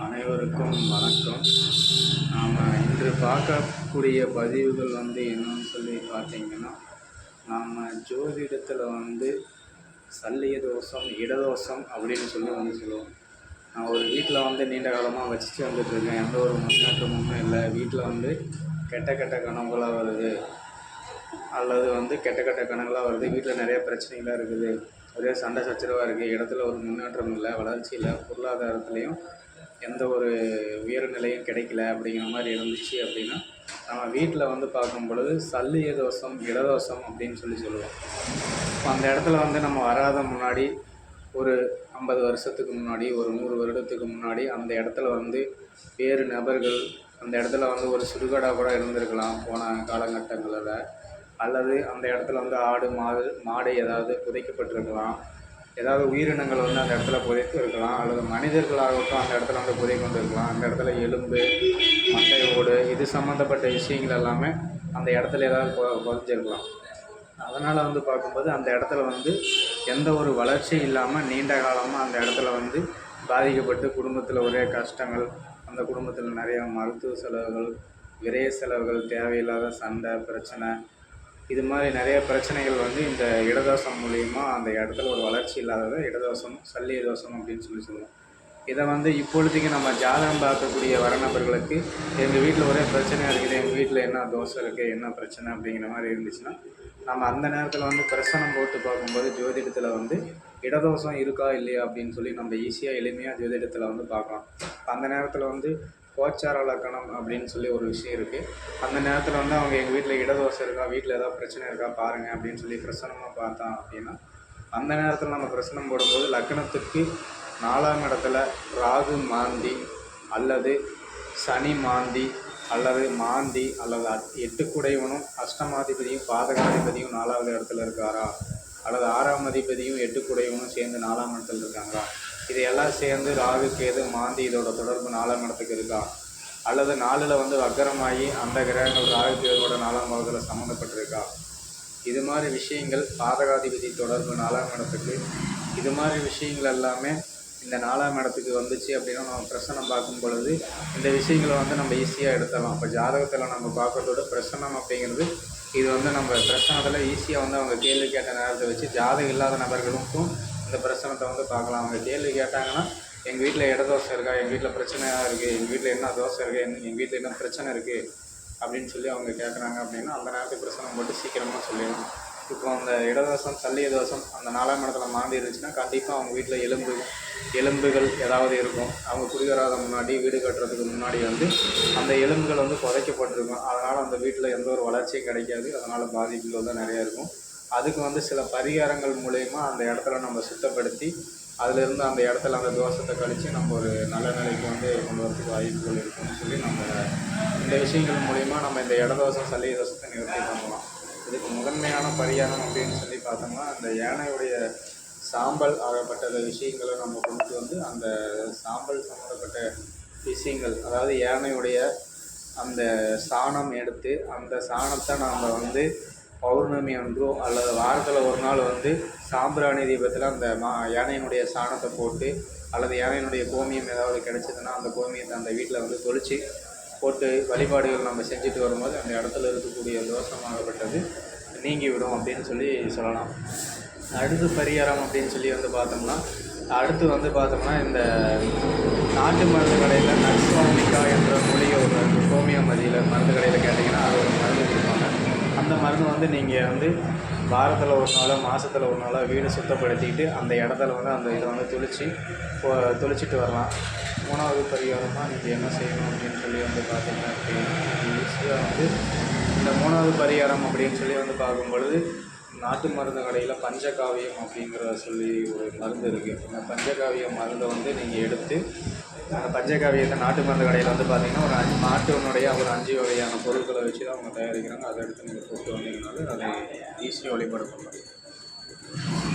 அனைவருக்கும் வணக்கம். நாம் இன்று பார்க்கக்கூடிய பதிவுகள் வந்து என்னன்னு சொல்லி பார்த்தீங்கன்னா நாம் ஜோதிடத்தில் வந்து சல்லிய தோஷம் இடதோஷம் அப்படின்னு சொல்லி வந்து சொல்லுவோம். நான் ஒரு வீட்டில் வந்து நீண்ட காலமாக வச்சுட்டு வந்துட்டுருக்கேன் எந்த ஒரு முன்னேற்றமும் இல்லை. வீட்டில் வந்து கெட்ட கெட்ட கனவுகளாக வருது. அல்லது வந்து கெட்ட கெட்ட கணங்களாக வருது. வீட்டில் நிறைய பிரச்சனைகளாக இருக்குது. ஒரே சண்டை சச்சரவாக இருக்குது இடத்துல ஒரு முன்னேற்றம் இல்லை. வளர்ச்சி இல்லை பொருளாதாரத்துலேயும் எந்த ஒரு உயர் நிலையும் கிடைக்கல அப்படிங்கிற மாதிரி இருந்துச்சு அப்படின்னா நம்ம வீட்டில் வந்து பார்க்கும் பொழுது சல்லிய தோஷம் இடதோஷம் அப்படின்னு சொல்லி சொல்லுவோம். இப்போ அந்த இடத்துல வந்து நம்ம வராத முன்னாடி ஒரு ஐம்பது வருஷத்துக்கு முன்னாடி ஒரு நூறு வருடத்துக்கு முன்னாடி அந்த இடத்துல வந்து வேறு நபர்கள் அந்த இடத்துல வந்து ஒரு சுடுகாடாக கூட இருந்திருக்கலாம் போன காலகட்டங்களில். அல்லது அந்த இடத்துல வந்து ஆடு மாடு மாடு ஏதாவது புதைக்கப்பட்டிருக்கலாம். ஏதாவது உயிரினங்கள் வந்து அந்த இடத்துல புதைத்து இருக்கலாம் அல்லது மனிதர்களாகட்டும் அந்த இடத்துல வந்து புதை கொண்டு இருக்கலாம் அந்த இடத்துல எலும்பு மண்டை ஓடு இது சம்மந்தப்பட்ட விஷயங்கள் எல்லாமே அந்த இடத்துல ஏதாவது பொ புதைச்சிருக்கலாம் அதனால் வந்து பார்க்கும்போது அந்த இடத்துல வந்து எந்த ஒரு வளர்ச்சியும் இல்லாமல் நீண்ட காலமாக அந்த இடத்துல வந்து பாதிக்கப்பட்டு குடும்பத்தில் ஒரே கஷ்டங்கள் அந்த குடும்பத்தில் நிறைய மருத்துவ செலவுகள் விரைய செலவுகள் தேவையில்லாத சண்டை பிரச்சனை இது மாதிரி நிறைய பிரச்சனைகள் வந்து இந்த இடதோஷம் மூலிமா அந்த இடத்துல ஒரு வளர்ச்சி இல்லாததை இடதோஷம் சல்லிய தோசம் அப்படின்னு சொல்லி சொல்லுவோம். இதை வந்து இப்பொழுதைக்கு நம்ம ஜாதகம் பார்க்கக்கூடிய வரநபர்களுக்கு எங்கள் வீட்டில் ஒரே பிரச்சனையாக இருக்குது எங்கள் வீட்டில் என்ன தோசை இருக்குது என்ன பிரச்சனை அப்படிங்கிற மாதிரி இருந்துச்சுன்னா நம்ம அந்த நேரத்தில் வந்து பிரசனம் போட்டு பார்க்கும்போது ஜோதிடத்தில் வந்து இடதோஷம் இருக்கா இல்லையா அப்படின்னு சொல்லி நம்ம ஈஸியாக எளிமையாக ஜோதிடத்தில் வந்து பார்க்கலாம். அந்த நேரத்தில் வந்து கோச்சார லக்கணம் அப்படின்னு சொல்லி ஒரு விஷயம் இருக்குது அந்த நேரத்தில் வந்து அவங்க எங்கள் வீட்டில் இடதோசை இருக்கா வீட்டில் ஏதாவது பிரச்சனை இருக்கா பாருங்கள் அப்படின்னு சொல்லி பிரசனமாக பார்த்தோம் அப்படின்னா அந்த நேரத்தில் நம்ம பிரசனம் போடும்போது லக்கணத்துக்கு நாலாம் இடத்துல ராகு மாந்தி அல்லது சனி மாந்தி அல்லது மாந்தி அல்லது எட்டு எட்டுக்குடையவனும் அஷ்டமாதிபதியும் பாதகாதிபதியும் நாலாவது இடத்துல இருக்காரா? அல்லது ஆறாம் அதிபதியும் எட்டுக்குடையவனும் சேர்ந்து நாலாம் இடத்துல இருக்காங்களா? இது எல்லாம் சேர்ந்து ராகு கேது மாந்தி இதோட தொடர்பு நாலாம் இடத்துக்கு இருக்கா? அல்லது நாலில் வந்து வக்கரமாகி அந்த கிரகங்கள் ராகு கேதுவோட நாலாம் பாகத்தில் சம்மந்தப்பட்டிருக்கா இது மாதிரி விஷயங்கள் பாதகாதிபதி தொடர்பு நாலாம் இடத்துக்கு. இது மாதிரி விஷயங்கள் எல்லாமே இந்த நாலாம் இடத்துக்கு வந்துச்சு அப்படின்னா நம்ம பிரசனம் பார்க்கும் பொழுது இந்த விஷயங்களை வந்து நம்ம ஈஸியாக எடுத்துடலாம். இப்போ ஜாதகத்தில் நம்ம பார்க்கறதோட பிரசனம் அப்படிங்கிறது இது வந்து நம்ம பிரசனத்தில் ஈஸியாக வந்து அவங்க கேள்வி கேட்ட நேரத்தை வச்சு ஜாதகம் இல்லாத நபர்களுக்கும் இந்த பிரச்சனத்தை வந்து பார்க்கலாம். அவங்க கேள்வி கேட்டாங்கன்னா எங்கள் வீட்டில் இட தோசை இருக்கா? எங்கள் வீட்டில் பிரச்சனையாக இருக்குது எங்கள் வீட்டில் என்ன தோசை இருக்குது என் எங்கள் வீட்டில் என்ன பிரச்சனை இருக்குது அப்படின்னு சொல்லி அவங்க கேட்குறாங்க அப்படின்னா அந்த நேரத்துக்கு பிரச்சனை போட்டு சீக்கிரமாக சொல்லிடணும். இப்போ அந்த இடதோஷம் சல்லிய தோஷம் அந்த நாலாம் இடத்துல மாண்டி இருந்துச்சுன்னா கண்டிப்பாக அவங்க வீட்டில் எலும்பு எலும்புகள் ஏதாவது இருக்கும். அவங்க குடிவராத முன்னாடி வீடு கட்டுறதுக்கு முன்னாடி வந்து அந்த எலும்புகள் வந்து புதைக்கப்பட்டிருக்கும். அதனால் அந்த வீட்டில் எந்த ஒரு வளர்ச்சியும் கிடைக்காது. அதனால் பாதிப்புகள் வந்து நிறையா இருக்கும். அதுக்கு வந்து சில பரிகாரங்கள் மூலயமா அந்த இடத்துல நம்ம சுத்தப்படுத்தி அதிலிருந்து அந்த இடத்துல அந்த தோஷத்தை கழித்து நம்ம ஒரு நல்ல நிலைக்கு வந்து கொண்டு வரதுக்கு வாய்ப்புகள் இருக்கும்னு சொல்லி நம்ம இந்த விஷயங்கள் மூலிமா நம்ம இந்த இடதோஷம் சளி தோஷத்தை நிவர்த்தி பண்ணலாம். இதுக்கு முதன்மையான பரிகாரம் அப்படின்னு சொல்லி பார்த்தோம்னா அந்த யானையுடைய சாம்பல் ஆகப்பட்ட விஷயங்களை நம்ம கொண்டு வந்து அந்த சாம்பல் சம்மந்தப்பட்ட விஷயங்கள் அதாவது யானையுடைய அந்த சாணம் எடுத்து அந்த சாணத்தை நாம் வந்து பௌர்ணமி அன்றோ அல்லது வாரத்தில் ஒரு நாள் வந்து சாம்பிராணி தீபத்தில் அந்த மா யானையினுடைய சாணத்தை போட்டு அல்லது யானையினுடைய கோமியம் ஏதாவது கிடைச்சதுன்னா அந்த கோமியத்தை அந்த வீட்டில் வந்து தொளிச்சு போட்டு வழிபாடுகள் நம்ம செஞ்சுட்டு வரும்போது அந்த இடத்துல இருக்கக்கூடிய தோஷமாகப்பட்டது நீங்கிவிடும் அப்படின்னு சொல்லி சொல்லலாம். அடுத்து பரிகாரம் அப்படின்னு சொல்லி வந்து பார்த்தோம்னா அடுத்து வந்து பார்த்தோம்னா இந்த நாட்டு மருந்து கடையில் நக்ஸ்வாமிகா என்ற மொழியை ஒரு கோமியம் மதியில் மருந்து கடையில் கேட்டிங்கன்னா அது ஒரு மருந்து கொடுப்பாங்க. அந்த மருந்து வந்து நீங்கள் வந்து வாரத்தில் ஒரு நாளோ மாதத்தில் ஒரு நாளோ வீடு சுத்தப்படுத்திட்டு அந்த இடத்துல வந்து அந்த இதை வந்து துளிச்சு துளிச்சிட்டு வரலாம். மூணாவது பரிகாரமாக நீங்கள் என்ன செய்யணும் அப்படின்னு சொல்லி வந்து பார்த்தீங்க அப்படின்னா ஈஸியாக வந்து இந்த மூணாவது பரிகாரம் அப்படின்னு சொல்லி வந்து பார்க்கும் பொழுது நாட்டு மருந்து கடையில் பஞ்சகாவியம் அப்படிங்கிற சொல்லி ஒரு மருந்து இருக்குது இந்த பஞ்சகாவிய மருந்தை வந்து நீங்கள் எடுத்து பஞ்சகாவியத்தை நாட்டு மருந்து கடையில் வந்து பார்த்திங்கன்னா ஒரு அஞ்சு மாட்டுனுடைய ஒரு அஞ்சு வகையான பொருட்களை வச்சு தான் அவங்க தயாரிக்கிறாங்க. அதை எடுத்து நீங்கள் போட்டு வந்தீங்கனாலும் அதை ஈஸியாக வழிபாடு பண்ணலாம்